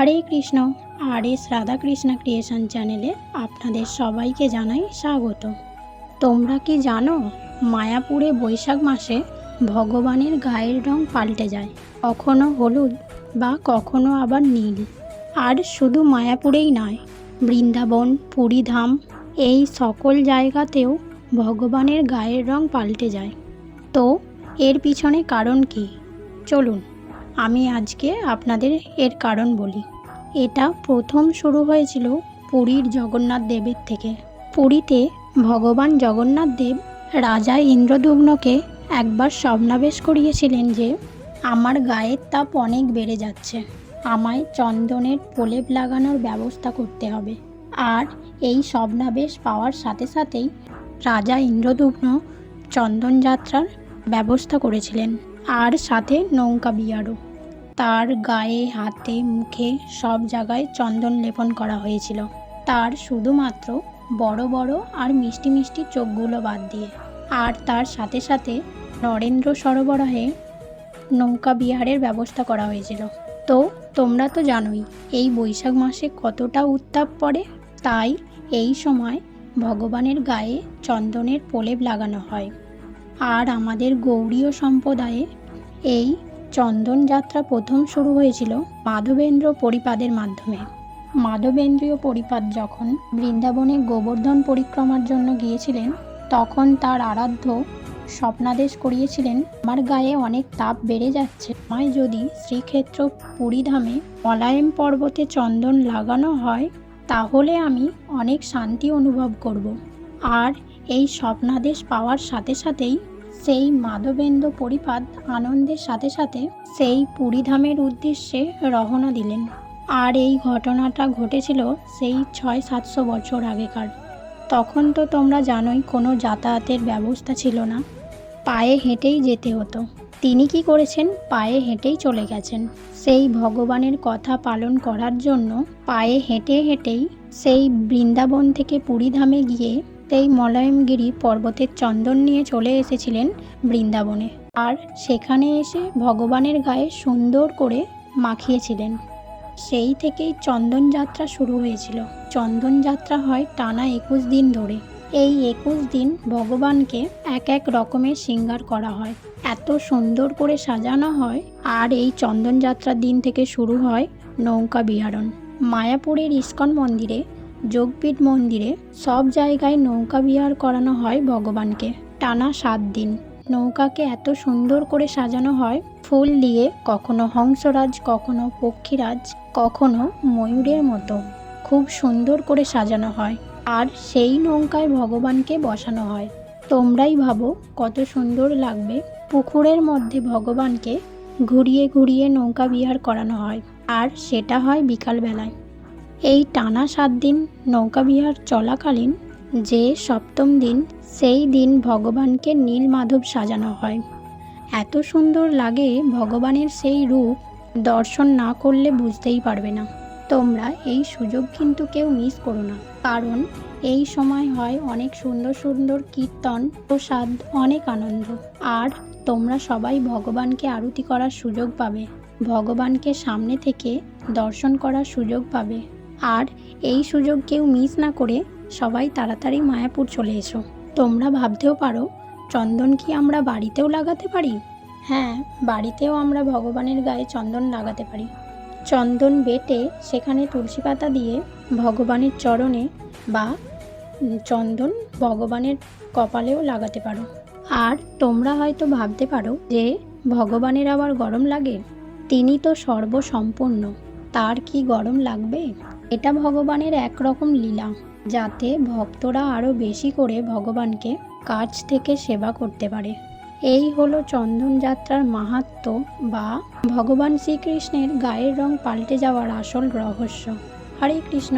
Hare Krishna, R S Radhakrishna creation চ্যানেলে আপনাদের সবাইকে জানাই স্বাগত। তোমরা কি জানো, মায়াপুরে বৈশাখ মাসে ভগবানের গায়ের রং পাল্টে যায়, কখনো হলুদ বা কখনো আবার নীল। আর শুধু মায়াপুরেই নয়, বৃন্দাবন, পুরীধাম, এই সকল জায়গাতেও ভগবানের গায়ের রং পাল্টে যায়। তো, এর পিছনে কারণ কি? চলুন। আমি আজকে আপনাদের এর কারণ বলি। এটা প্রথম শুরু হয়েছিল পুরীর জগন্নাথ দেবের থেকে। পুরীতে ভগবান জগন্নাথ দেব রাজা ইন্দ্রদুগ্নকে একবার স্বপ্নাবেশ করিয়েছিলেন যে, আমার গায়ের তাপ অনেক বেড়ে যাচ্ছে। আমায় চন্দনের প্রলেপ লাগানোর ব্যবস্থা করতে হবে। আর এই স্বপ্নাবেশ পাওয়ার সাথে সাথেই রাজা ইন্দ্রদুগ্ন চন্দন যাত্রার ব্যবস্থা করেছিলেন। আর সাথে নৌকা বিয়ারও তার গায়ে, হাতে, মুখে সব জায়গায় চন্দন লেপন করা হয়েছিল। তার শুধুমাত্র বড় বড় আর মিষ্টি মিষ্টি চোখগুলো বাদ দিয়ে। আর তার সাথে সাথে নরেন্দ্র সরবরাহে নৌকা বিহারের ব্যবস্থা করা হয়েছিল। তো, তোমরা তো জানোই, এই বৈশাখ মাসে কতটা উত্তাপ পড়ে। তাই এই সময় ভগবানের গায়ে চন্দনের প্রলেপ লাগানো হয়। আর আমাদের গৌড়ীয় সম্প্রদায়ে এই চন্দন যাত্রা প্রথম শুরু হয়েছিল মাধবেন্দ্র পরিপাদের মাধ্যমে। মাধবেন্দ্রীয় পরিপাদ যখন বৃন্দাবনে গোবর্ধন পরিক্রমার জন্য গিয়েছিলেন, তখন তার আরাধ্য স্বপ্নাদেশ করিয়েছিলেন, আমার গায়ে অনেক তাপ বেড়ে যাচ্ছে। আমায় যদি শ্রীক্ষেত্র পুরীধামে মলায়েম পর্বতে চন্দন লাগানো হয়, তাহলে আমি অনেক শান্তি অনুভব করব। আর এই স্বপ্নাদেশ পাওয়ার সাথে সাথেই সেই মাধবেন্দ্র পরিপাদ আনন্দের সাথে সাথে সেই পুরীধামের উদ্দেশ্যে রওনা দিলেন। আর এই ঘটনাটা ঘটেছিল সেই ছয় সাতশো বছর আগেকার। তখন তো তোমরা জানোই কোনো যাতায়াতের ব্যবস্থা ছিল না। পায়ে হেঁটেই যেতে হতো। তিনি কি করেছেন? পায়ে হেঁটেই চলে গেছেন। সেই ভগবানের কথা পালন করার জন্য পায়ে হেঁটে হেঁটেই সেই বৃন্দাবন থেকে পুরীধামে গিয়ে সেই মলয়মগিরি পর্বতের চন্দন নিয়ে চলে এসেছিলেন বৃন্দাবনে। আর সেখানে এসে ভগবানের গায়ে সুন্দর করে মাখিয়েছিলেন। সেই থেকেই চন্দন যাত্রা শুরু হয়েছিল। চন্দন যাত্রা হয় টানা একুশ দিন ধরে। এই একুশ দিন ভগবানকে এক এক রকমের শৃঙ্গার করা হয়। এত সুন্দর করে সাজানো হয়। আর এই চন্দন যাত্রার দিন থেকে শুরু হয় নৌকা বিহারণ। মায়াপুরের ইস্কন মন্দিরে যোগপীঠ মন্দিরে সব জায়গায় নৌকা বিহার করানো হয় ভগবানকে, টানা সাত দিন। নৌকাকে এত সুন্দর করে সাজানো হয়, ফুল দিয়ে কখনো হংসরাজ, কখনো পক্ষীরাজ, কখনো ময়ূরের মতো। খুব সুন্দর করে সাজানো হয়, আর সেই নৌকায় ভগবানকে বসানো হয়। তোমরাই ভাবো কত সুন্দর লাগবে। পুকুরের মধ্যে ভগবানকে ঘুরিয়ে ঘুরিয়ে নৌকা বিহার করানো হয়, আর সেটা হয় বিকালবেলায়। এই টানা সাত দিন নৌকা বিহার চলাকালীন যে সপ্তম দিন, সেই দিন ভগবানকে নীল মাধব সাজানো হয়। এত সুন্দর লাগে ভগবানের সেই রূপ, দর্শন না করলে বুঝতেই পারবে না। তোমরা এই সুযোগ কিন্তু কেউ মিস করো না। কারণ এই সময় হয় অনেক সুন্দর সুন্দর কীর্তন, প্রসাদ, অনেক আনন্দ। আর তোমরা সবাই ভগবানকে আরতি করার সুযোগ পাবে। ভগবানকে সামনে থেকে দর্শন করার সুযোগ পাবে। আর এই সুযোগ কেউ মিস না করে সবাই তাড়াতাড়ি মায়াপুর চলে এসো। তোমরা ভাবতেও পারো, চন্দন কি আমরা বাড়িতেও লাগাতে পারি? হ্যাঁ বাড়িতেও আমরা ভগবানের গায়ে চন্দন লাগাতে পারি। চন্দন বেটে সেখানে তুলসী পাতা দিয়ে ভগবানের চরণে বা চন্দন ভগবানের কপালেও লাগাতে পারো। আর তোমরা হয়তো ভাবতে পারো যে ভগবানের আবার গরম লাগে? তিনি তো সর্বসম্পন্ন তার কি গরম লাগবে? এটা ভগবানের একরকম লীলা, যাতে ভক্তরা আরও বেশি করে ভগবানকে কাছ থেকে সেবা করতে পারে। এই হলো চন্দন যাত্রার মাহাত্ম্য বা ভগবান শ্রীকৃষ্ণের গায়ের রং পাল্টে যাওয়ার আসল রহস্য। হরে কৃষ্ণ।